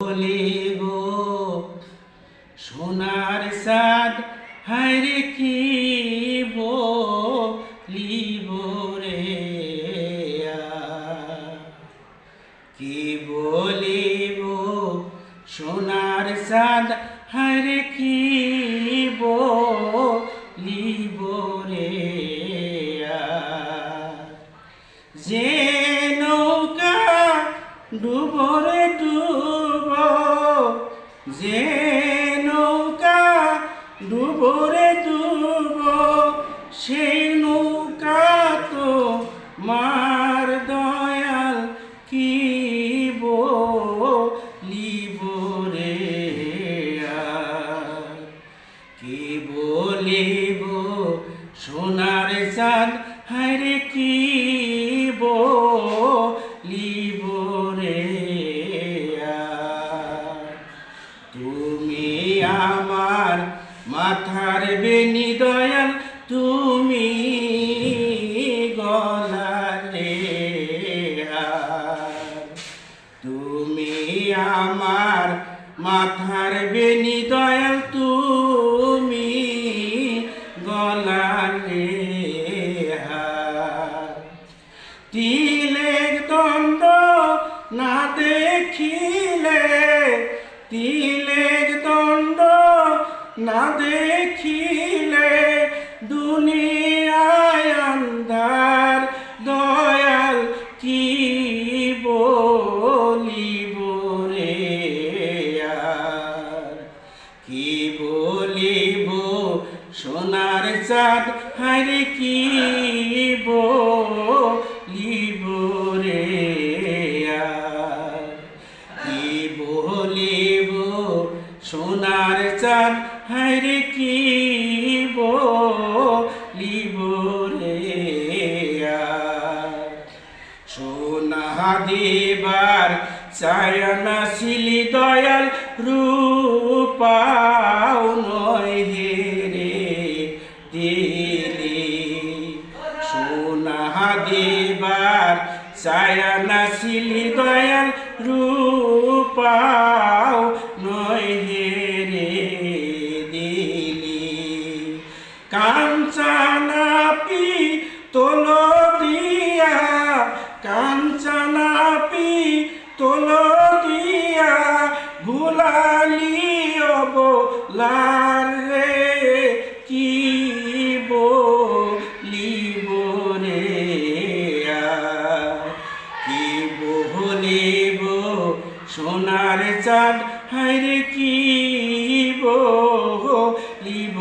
বলিব সোনার সাদ হায়রে কি বলিব রে কি বলিব সোনার সাদ হায়রে কি বলিব রে যে নৌকা ডুবরে ডুব যে নৌকা ডুবরে ডুব, সেই নৌকা তো মার দয়াল কি বলিব রে? কি বলিব সোনার চাঁদ হায়রে কি আমার মাথার বেনি দয়াল তুমি গলার। তিলের দণ্ড না দেখিলে, তিলের দণ্ড না দেখিলে দুনিয়ায় সোনার চাঁদ হারে কি বলিব রে? কি বলিব সোনার চাঁদ হারে কি বলিব রে সোনা দেবার চায়না শিলি দয়াল রূপাও দেবার চায়না শিলি দয়াল রূপাও নয় রে দিলি। কাঞ্চনাপি তোল দিয়া কাঞ্চনাপি তোল দিয়া ভুলালি অবলার সোনার চাঁদ হাইরে কি বলিব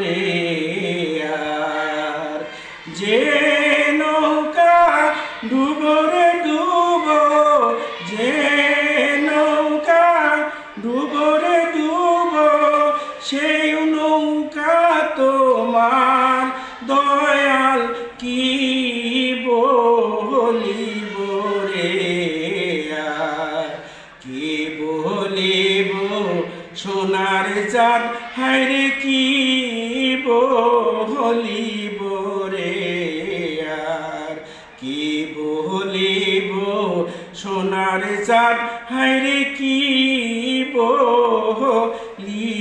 রে যে নৌকা ডুবরে ডুব, যে নৌকা ডুবরে ডুব, সেই সোনার চাঁদ হাইরে কি বলিব রে আর? কি বলিব সোনার চাঁদ হাইরে কি বলিব